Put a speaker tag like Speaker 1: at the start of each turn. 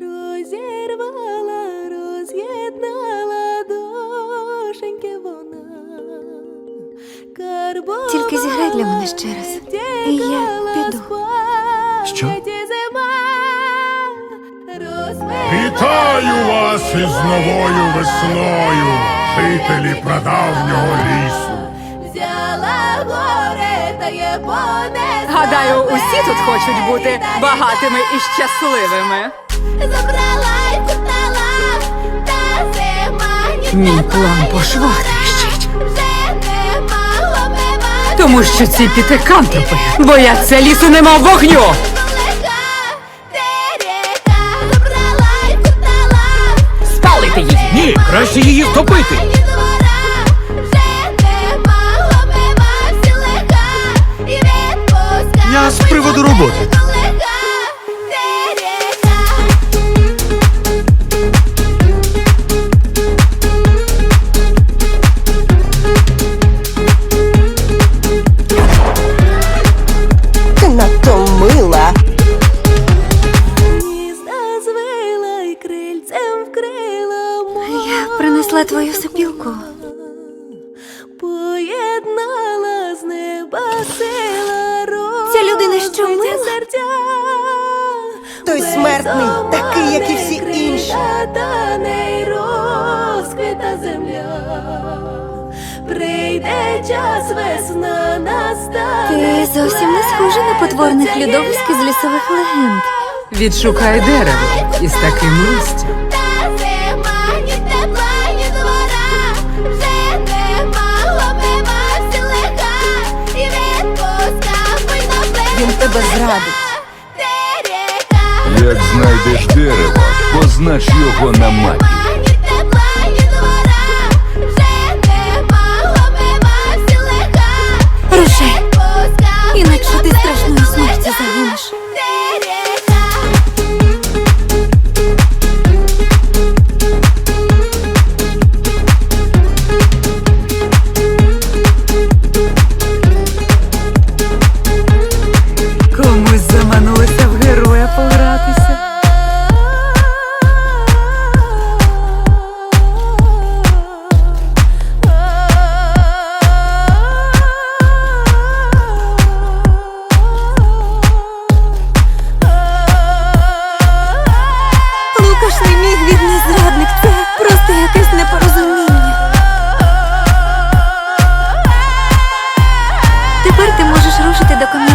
Speaker 1: Розірвала, роз'єднала душеньки вона. Карбовані
Speaker 2: Тільки зіграй для мене ще раз, і я піду.
Speaker 3: Що?
Speaker 4: Вітаю вас із новою весною, жителі прадавнього лісу.
Speaker 1: Взяла горе та є понесла.
Speaker 5: Гадаю, усі тут хочуть бути багатими і щасливими.
Speaker 1: Забрала й кутала, та зима ні
Speaker 5: Мій план по швах тріщить. Тому що ці пітикантропи бояться лісу, нема вогню. Спалити її.
Speaker 3: Ні, краще її втопити. Я з приводу роботи.
Speaker 2: Твою сопілку.
Speaker 1: Поєднала з неба сила
Speaker 2: Ця людина що, мила?
Speaker 1: серця.
Speaker 6: Той смертний, такий, як і всі інші.
Speaker 1: Та не розквіта земля. Прийде час, весна настане.
Speaker 2: Ти зовсім не схожа на потворних людовиськ з лісових легенд.
Speaker 5: Відшукай дерево із таким листям.
Speaker 1: Терека.
Speaker 7: Як знайдеш дерево, познач його на мапі.
Speaker 2: bailando.